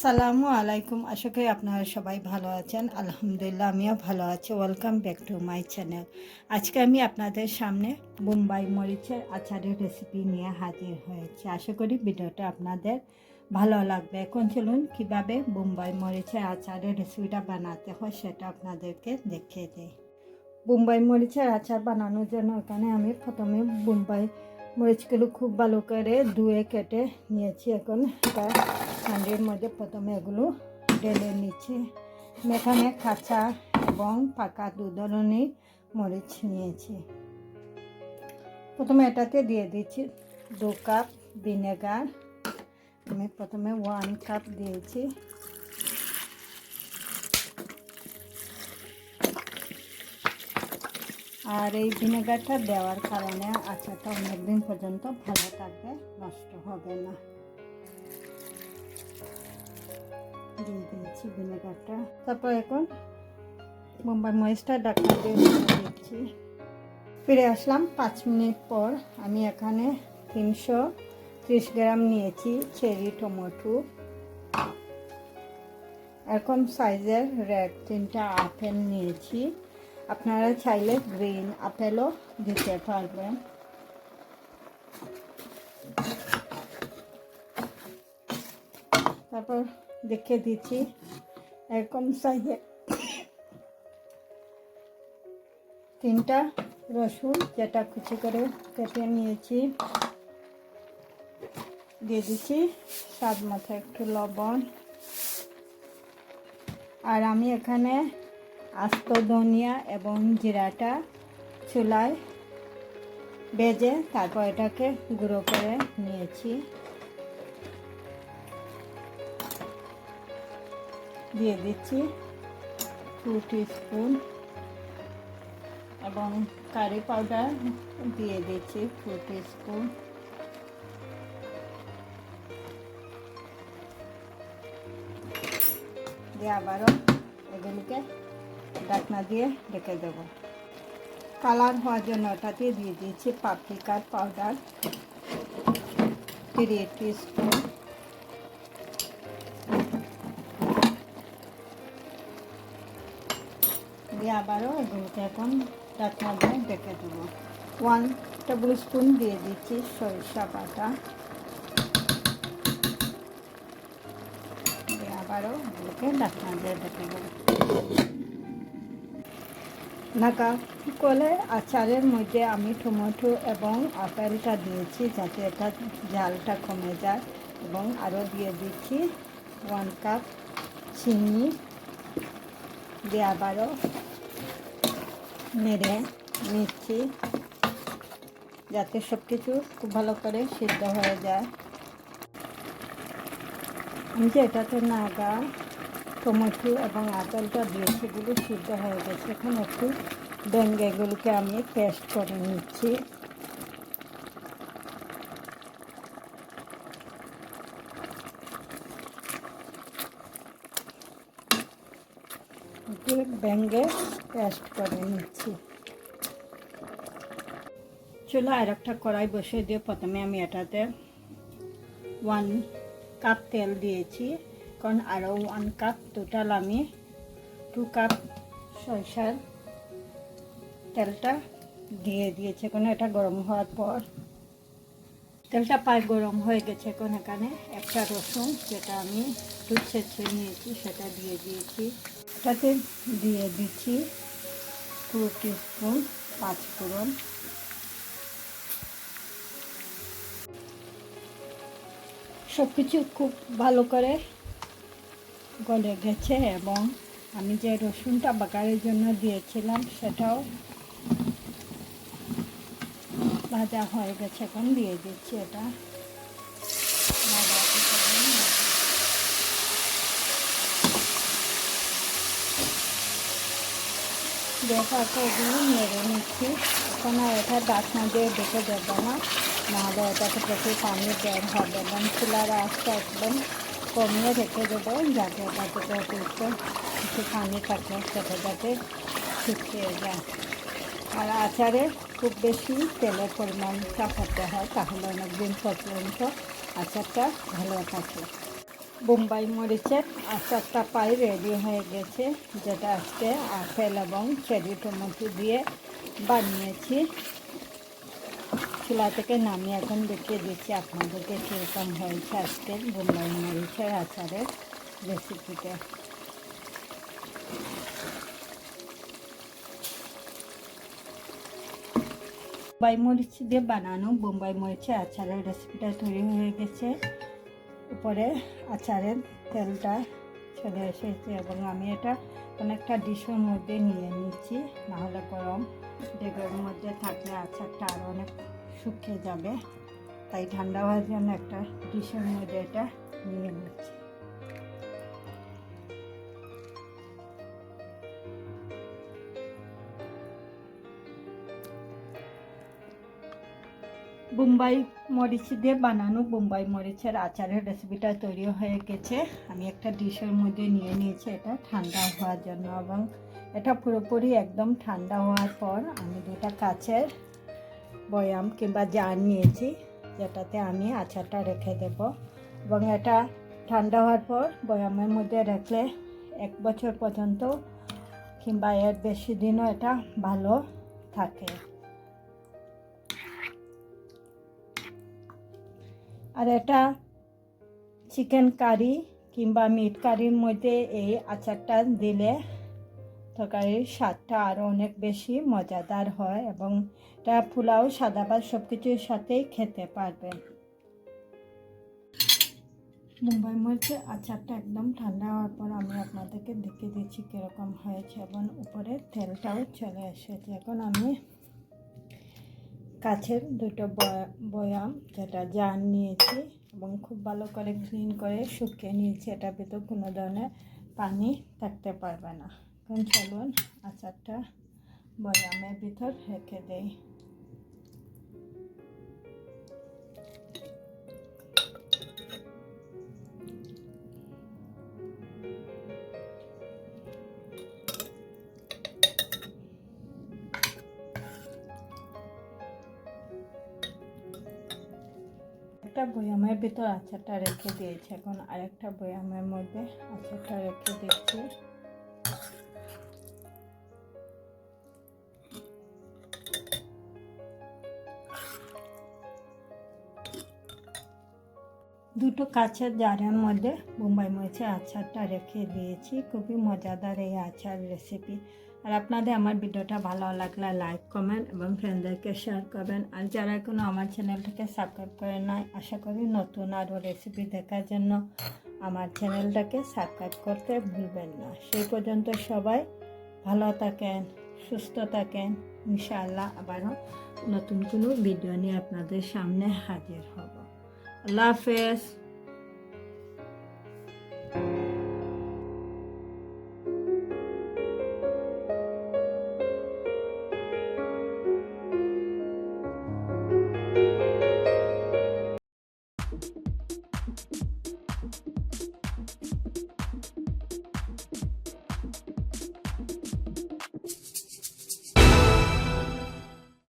আসসালামু আলাইকুম। আশা করি আপনারা সবাই ভালো আছেন। আলহামদুলিল্লাহ, আমিও ভালো আছি। Welcome back to my channel আজকে আমি আপনাদের সামনে বোম্বাই মরিচের আচারের রেসিপি নিয়ে হাজির হয়েছি। আশা করি ভিডিওটা আপনাদের ভালো লাগবে। এখন চলুন কীভাবে বোম্বাই মরিচের আচারের রেসিপিটা বানাতে হয় সেটা আপনাদেরকে দেখিয়ে দিই। বোম্বাই মরিচের আচার বানানোর জন্য এখানে আমি প্রথমে বোম্বাই মরিচগুলো খুব ভালো করে ধুয়ে কেটে নিয়েছি। এখন এটা হাঁড়ির মধ্যে প্রথমে এগুলো ঢেলে নিচ্ছি। এখানে কাঁচা এবং পাকা দু ধরনের মরিচ নিয়েছি। প্রথমে এটাতে দিয়ে দিচ্ছি দু কাপ ভিনেগার। আমি প্রথমে ওয়ান কাপ দিয়েছি। আর এই ভিনেগারটা দেওয়ার কারণে আচারটা অনেকদিন পর্যন্ত ভালো থাকবে, নষ্ট হবে না। দিয়ে দিয়েছি ভিনেগারটা। তারপর এখন বোম্বাই মরিচটা ডাক্তার দিয়ে ফিরে আসলাম পাঁচ মিনিট পর। আমি এখানে তিনশো ত্রিশ গ্রাম নিয়েছি চেরি টমেটো। এরকম সাইজের রেড তিনটা আপেল নিয়েছি। আপনারা চাইলে গ্রিন আপেলও দিতে পারবেন। তারপর দেখে দিচ্ছি। এরকম সাইজে তিনটা রসুন যেটা কুচি করে কেটে নিয়েছি। দিয়ে দিচ্ছি স্বাদ মতো একটু লবণ। আর আমি এখানে আস্ত ধনিয়া এবং জিরাটা চুলায় বেজে তারপর এটাকে গুঁড়ো করে নিয়েছি। দিয়ে দিচ্ছি টু স্পুন এবং কারি পাউডার দিয়ে দিচ্ছি টু স্পুন দিয়ে আবারও এগুলিকে ঢাকনা দিয়ে রেখে দেব। কালার হওয়ার জন্য ওটাতে দিয়ে দিয়েছি পাপরিকার পাউডার থ্রি স্পুন দিয়ে আবারও এগুলোকে এখন ঢাকনা দিয়ে রেখে দেবো। ওয়ান টেবিল স্পুন দিয়ে দিচ্ছি সরিষা বাটা। আবারও এগুলোকে ঢাকনা দিয়ে রেখে দেবো। নাকা কলে আচারের মধ্যে আমি টমেটো এবং আপেলটা দিয়েছি যাতে এটা জালটা কমে যায়। এবং আরও দিয়ে দিচ্ছি ওয়ান কাপ চিনি। দিয়ে আবারও নেড়ে নিচ্ছি যাতে সব কিছু খুব ভালো করে সিদ্ধ হয়ে যায়। আমি যে এটাতে নাগা, টমেটো এবং আদালটা দিয়েছি, এগুলো সিদ্ধ হয়ে গেছে। এখন একটু ডেঙ্গেগুলোকে আমি পেস্ট করে নিচ্ছি। ব্যাঙ্গে পেস্ট করে নিচ্ছি। চুলা আর একটা কড়াই বসিয়ে দিয়ে প্রথমে আমি এটাতে ওয়ান কাপ তেল দিয়েছি, কারণ আরও ওয়ান কাপ টোটাল আমি টু কাপ সরষার তেলটা দিয়ে দিয়েছি। এখন এটা গরম হওয়ার পর তেলটা প্রায় গরম হয়ে গেছে এখন এখানে একটা রসুন যেটা আমি একটু ছেঁচে নিয়েছি, সেটা দিয়ে দিয়েছি। এটাতে দিয়ে দিচ্ছি টু টিস্পুন পাঁচ ফোড়ন। সব কিছু খুব ভালো করে গলে গেছে এবং আমি যে রসুনটা বাগারের জন্য দিয়েছিলাম সেটাও ভাজা হয়ে গেছে এখন দিয়ে দিচ্ছি এটা। দেখার পর এগুলো নেড়ে নিচ্ছি আর এটা ডাকনা দিয়ে দেখে দেবো না। নাহলে এটাতে প্রচুর পানি বের হবে এবং চুলার আস্তে একদম কমিয়ে রেখে দেবো যাতে এটা থেকে অতিরিক্ত কিছু পানি থাকে সেটা যাতে শুকিয়ে যায় আর আচারে খুব বেশি তেলের পরিমাণটা করতে হয় তাহলে অনেক দিন পর্যন্ত আচারটা ভালো থাকে বোম্বাই মরিচের আচারটা পাই রেডি হয়ে গেছে, যেটা আজকে আপেল এবং চেরি টমেটো দিয়ে বানিয়েছি। চুলা থেকে নামিয়ে এখন দেখিয়ে দিচ্ছি আপনাদেরকে কীরকম হয়েছে আজকের বোম্বাই মরিচের আচারের রেসিপিটা বোম্বাই মরিচ দিয়ে বানানো বোম্বাই মরিচের আচারের রেসিপিটা তৈরি হয়ে গেছে। উপরে আচারের তেলটা চলে এসেছে এবং আমি এটা অনেকটা ডিশের মধ্যে নিয়ে নিচ্ছি, নাহলে গরম ডেগের মধ্যে থাকলে আচারটা আরও অনেক শুকিয়ে যাবে। তাই ঠান্ডা হওয়ার জন্য একটা ডিশের মধ্যে এটা নিয়ে নিচ্ছি। বোম্বাই মরিচ দিয়ে বানানো বোম্বাই মরিচের আচারের রেসিপিটা তৈরি হয়ে গেছে। আমি একটা ডিশের মধ্যে নিয়ে নিয়েছি, এটা ঠান্ডা হওয়ার জন্য এবং এটা পুরোপুরি একদম ঠান্ডা হওয়ার পর আমি দুটা কাচের বয়াম কিংবা জার নিয়েছি, যেটাতে আমি আচারটা রেখে দেব। এবং এটা ঠান্ডা হওয়ার পর বয়ামের মধ্যে রাখলে এক বছর পর্যন্ত কিংবা এর বেশি দিনও এটা ভালো থাকে। আর এটা চিকেন কারি কিংবা মিট কারির মধ্যে এই আচারটা দিলে তরকারির স্বাদটা আরও অনেক বেশি মজাদার হয় এবং এটা পোলাও, সাদা ভাত সব কিছুর সাথেই খেতে পারবেন মুম্বাই মরিচের আচারটা একদম ঠান্ডা হওয়ার পর আমি আপনাদেরকে দেখিয়ে দিচ্ছি কীরকম হয়েছে এবং উপরে তেলটাও চলে এসেছে। এখন আমি কাছের দুটো বয়াম যেটা জার নিয়েছি এবং খুব ভালো করে ক্লিন করে শুকিয়ে নিয়েছি। এটা ভিতর কোনো ধরনের পানি থাকতে পারবে না। এখন চলুন আচারটা বয়ামের ভিতর রেখে দেই। বয়ামের ভিতর আচারটা রেখে দিয়েছি। এখন আরেকটা বয়ামের মধ্যে আচারটা রেখে দিচ্ছি। দুটো কাছের জারের মধ্যে বোম্বাই মরিচের আচারটা রেখে দিয়েছি। খুবই মজাদার এই আচার রেসিপি আর আপনাদের আমার ভিডিওটা ভালো লাগলে লাইক কমেন্ট এবং ফ্রেন্ডদেরকে শেয়ার করবেন। আর যারা এখনও আমার চ্যানেলটাকে সাবস্ক্রাইব করে নাই, আশা করি নতুন আরও রেসিপি দেখার জন্য আমার চ্যানেলটাকে সাবস্ক্রাইব করতে ভুলবেন না। সেই পর্যন্ত সবাই ভালো থাকেন, সুস্থ থাকেন। ইনশাআল্লাহ আবারও নতুন কোনো ভিডিও নিয়ে আপনাদের সামনে হাজির হব। আল্লাহ হাফেজ